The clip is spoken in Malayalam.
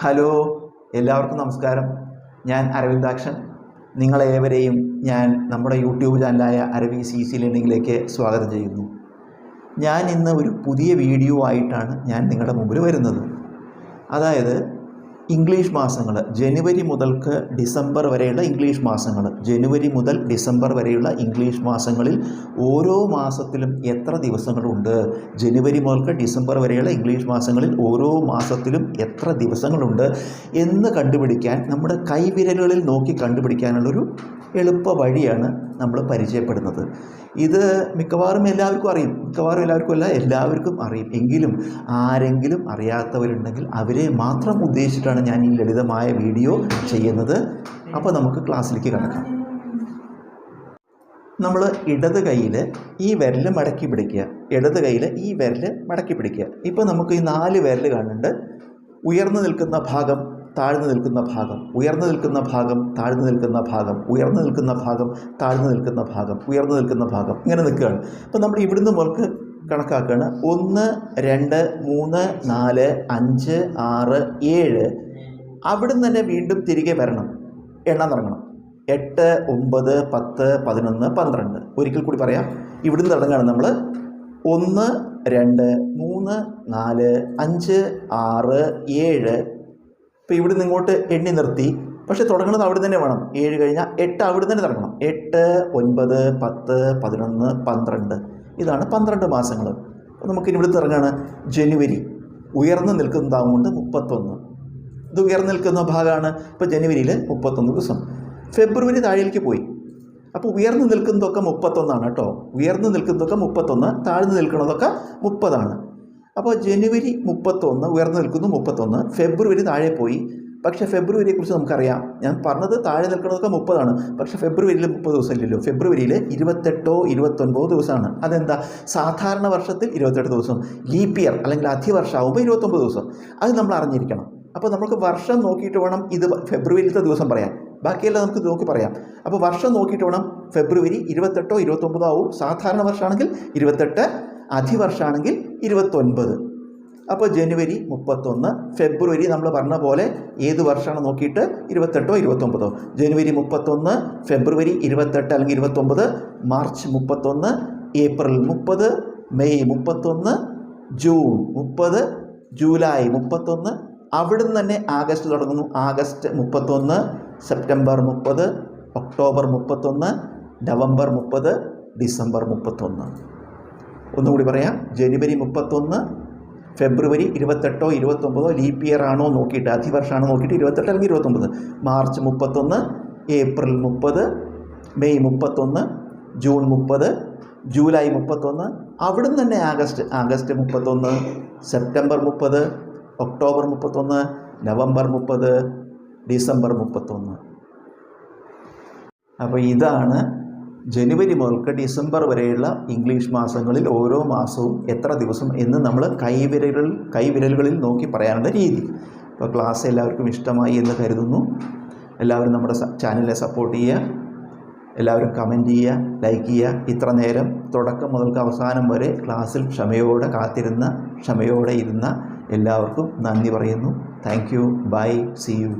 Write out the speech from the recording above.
ഹലോ എല്ലാവർക്കും നമസ്കാരം. ഞാൻ അരവിന്ദാക്ഷൻ. നിങ്ങളേവരെയും ഞാൻ നമ്മുടെ യൂട്യൂബ് ചാനലായ അരവി സി സി ലേണിങ്ങിലേക്ക് സ്വാഗതം ചെയ്യുന്നു. ഞാൻ ഇന്ന് ഒരു പുതിയ വീഡിയോ ആയിട്ടാണ് ഞാൻ നിങ്ങളുടെ മുമ്പിൽ വരുന്നത്. അതായത് ഇംഗ്ലീഷ് മാസങ്ങൾ ജനുവരി മുതൽക്ക് ഡിസംബർ വരെയുള്ള ഇംഗ്ലീഷ് മാസങ്ങൾ ജനുവരി മുതൽ ഡിസംബർ വരെയുള്ള ഇംഗ്ലീഷ് മാസങ്ങളിൽ ഓരോ മാസത്തിലും എത്ര ദിവസങ്ങളുണ്ട്? ജനുവരി മുതൽക്ക് ഡിസംബർ വരെയുള്ള ഇംഗ്ലീഷ് മാസങ്ങളിൽ ഓരോ മാസത്തിലും എത്ര ദിവസങ്ങളുണ്ട് എന്ന് കണ്ടുപിടിക്കാൻ നമ്മുടെ കൈവിരലുകളിൽ നോക്കി കണ്ടുപിടിക്കാനുള്ളൊരു എളുപ്പ വഴിയാണ് നമ്മൾ പരിചയപ്പെടുന്നത്. ഇത് മിക്കവാറും എല്ലാവർക്കും അറിയും. മിക്കവാറും എല്ലാവർക്കും അല്ല എല്ലാവർക്കും അറിയും. എങ്കിലും ആരെങ്കിലും അറിയാത്തവരുണ്ടെങ്കിൽ അവരെ മാത്രം ഉദ്ദേശിച്ചിട്ടാണ് ഞാൻ ഈ ലളിതമായ വീഡിയോ ചെയ്യുന്നത്. അപ്പോൾ നമുക്ക് ക്ലാസ്സിലേക്ക് കിടക്കാം. നമ്മൾ ഇടത് കയ്യിൽ ഈ വിരൽ മടക്കി പിടിക്കുക. ഇടത് കയ്യിൽ ഈ വിരൽ മടക്കി പിടിക്കുക. ഇപ്പോൾ നമുക്ക് ഈ നാല് വിരൽ കാണുന്നുണ്ട്. ഉയർന്നു നിൽക്കുന്ന ഭാഗം താഴ്ന്നു നിൽക്കുന്ന ഭാഗം ഉയർന്നു നിൽക്കുന്ന ഭാഗം താഴ്ന്നു നിൽക്കുന്ന ഭാഗം ഉയർന്നു നിൽക്കുന്ന ഭാഗം താഴ്ന്നു നിൽക്കുന്ന ഭാഗം ഉയർന്നു നിൽക്കുന്ന ഭാഗം. ഇങ്ങനെ നിൽക്കുകയാണ്. അപ്പോൾ നമ്മൾ ഇവിടുന്ന് മുതൽക്ക് കണക്കാക്കുകയാണ്. ഒന്ന് രണ്ട് മൂന്ന് നാല് അഞ്ച് ആറ് ഏഴ്. അവിടുന്ന് തന്നെ വീണ്ടും തിരികെ വരണം. എണ്ണാൻ തുടങ്ങണം. എട്ട് ഒമ്പത് പത്ത് പതിനൊന്ന് പന്ത്രണ്ട്. ഒരിക്കൽ കൂടി പറയാം. ഇവിടുന്ന് തുടങ്ങുകയാണ് നമ്മൾ ഒന്ന് രണ്ട് മൂന്ന് നാല് അഞ്ച് ആറ് ഏഴ്. ഇപ്പോൾ ഇവിടെ നിന്ന് ഇങ്ങോട്ട് എണ്ണി നിർത്തി. പക്ഷേ തുടങ്ങുന്നത് അവിടെ തന്നെ വേണം. ഏഴ് കഴിഞ്ഞാൽ എട്ട് അവിടെ തന്നെ തുടങ്ങണം എട്ട് ഒൻപത് പത്ത് പതിനൊന്ന് പന്ത്രണ്ട്. ഇതാണ് പന്ത്രണ്ട് മാസങ്ങൾ അപ്പോൾ നമുക്കിനി ഇവിടുത്തെ ഇറങ്ങാണ് ജനുവരി. ഉയർന്നു നിൽക്കുന്നതാവുകൊണ്ട് മുപ്പത്തൊന്ന്. ഇത് ഉയർന്നു നിൽക്കുന്ന ഭാഗമാണ് ഇപ്പോൾ ജനുവരിയിൽ മുപ്പത്തൊന്ന് ദിവസം. ഫെബ്രുവരി താഴേക്ക് പോയി. അപ്പോൾ ഉയർന്നു നിൽക്കുന്നതൊക്കെ മുപ്പത്തൊന്നാണ് കേട്ടോ. ഉയർന്നു നിൽക്കുന്നതൊക്കെ മുപ്പത്തൊന്ന് താഴ്ന്നു നിൽക്കുന്നതൊക്കെ മുപ്പതാണ്. അപ്പോൾ ജനുവരി മുപ്പത്തൊന്ന് ഉയർന്നു നിൽക്കുന്നു മുപ്പത്തൊന്ന്. ഫെബ്രുവരി താഴെ പോയി. പക്ഷേ ഫെബ്രുവരിയെക്കുറിച്ച് നമുക്കറിയാം. ഞാൻ പറഞ്ഞത് താഴെ നിൽക്കുന്നതൊക്കെ മുപ്പതാണ്. പക്ഷേ ഫെബ്രുവരിയിൽ മുപ്പത് ദിവസം ഇല്ലല്ലോ ഫെബ്രുവരിയിൽ ഇരുപത്തെട്ടോ ഇരുപത്തൊൻപതോ ദിവസമാണ്. അതെന്താ? സാധാരണ വർഷത്തിൽ ഇരുപത്തെട്ട് ദിവസം. ലീപ്പ് ഇയർ അല്ലെങ്കിൽ അധിവർഷമാകുമ്പോൾ ഇരുപത്തൊമ്പത് ദിവസം. അത് നമ്മൾ അറിഞ്ഞിരിക്കണം. അപ്പോൾ നമുക്ക് വർഷം നോക്കിയിട്ട് വേണം ഇത് ഫെബ്രുവരിയിലത്തെ ദിവസം പറയാം ബാക്കിയെല്ലാം നമുക്ക് നോക്കി പറയാം. അപ്പോൾ വർഷം നോക്കിയിട്ട് വേണം ഫെബ്രുവരി ഇരുപത്തെട്ടോ ഇരുപത്തൊമ്പതോ ആവും. സാധാരണ വർഷമാണെങ്കിൽ ഇരുപത്തെട്ട് അധിവർഷമാണെങ്കിൽ ഇരുപത്തൊൻപത്. അപ്പോൾ ജനുവരി മുപ്പത്തൊന്ന് ഫെബ്രുവരി നമ്മൾ പറഞ്ഞ പോലെ ഏത് വർഷമാണ് നോക്കിയിട്ട് ഇരുപത്തെട്ടോ ഇരുപത്തൊമ്പതോ? ജനുവരി മുപ്പത്തൊന്ന് ഫെബ്രുവരി ഇരുപത്തെട്ട് അല്ലെങ്കിൽ ഇരുപത്തൊമ്പത് മാർച്ച് മുപ്പത്തൊന്ന് ഏപ്രിൽ മുപ്പത് മെയ് മുപ്പത്തൊന്ന് ജൂൺ മുപ്പത് ജൂലൈ മുപ്പത്തൊന്ന് അവിടുന്ന് തന്നെ ആഗസ്റ്റ് തുടങ്ങുന്നു. ആഗസ്റ്റ് മുപ്പത്തൊന്ന് സെപ്റ്റംബർ മുപ്പത് ഒക്ടോബർ മുപ്പത്തൊന്ന് നവംബർ മുപ്പത് ഡിസംബർ മുപ്പത്തൊന്ന്. ഒന്നുകൂടി പറയാം. ജനുവരി മുപ്പത്തൊന്ന് ഫെബ്രുവരി ഇരുപത്തെട്ടോ ഇരുപത്തൊമ്പതോ ലീപ് ഇയർ ആണോ നോക്കിയിട്ട് അധിവർഷമാണോ നോക്കിയിട്ട് ഇരുപത്തെട്ട് അല്ലെങ്കിൽ ഇരുപത്തൊമ്പത്. മാർച്ച് മുപ്പത്തൊന്ന് ഏപ്രിൽ മുപ്പത് മെയ് മുപ്പത്തൊന്ന് ജൂൺ മുപ്പത് ജൂലൈ മുപ്പത്തൊന്ന് അവിടുന്ന് തന്നെ ആഗസ്റ്റ് ആഗസ്റ്റ് മുപ്പത്തൊന്ന് സെപ്റ്റംബർ മുപ്പത് ഒക്ടോബർ മുപ്പത്തൊന്ന് നവംബർ മുപ്പത് ഡിസംബർ മുപ്പത്തൊന്ന്. അപ്പോൾ ഇതാണ് ജനുവരി മുതൽക്ക് ഡിസംബർ വരെയുള്ള ഇംഗ്ലീഷ് മാസങ്ങളിൽ ഓരോ മാസവും എത്ര ദിവസം എന്ന് നമ്മൾ കൈവിരലുകൾ കൈവിരലുകളിൽ നോക്കി പറയാനുള്ള രീതി. അപ്പോൾ ക്ലാസ് എല്ലാവർക്കും ഇഷ്ടമായി എന്ന് കരുതുന്നു. എല്ലാവരും നമ്മുടെ ചാനലിനെ സപ്പോർട്ട് ചെയ്യുക. എല്ലാവരും കമന്റ് ചെയ്യുക ലൈക്ക് ചെയ്യുക. ഇത്ര നേരം തുടക്കം മുതൽക്ക് അവസാനം വരെ ക്ലാസ്സിൽ ക്ഷമയോടെ കാത്തിരുന്ന ക്ഷമയോടെ ഇരുന്ന എല്ലാവർക്കും നന്ദി പറയുന്നു. Thank you. Bye. See you.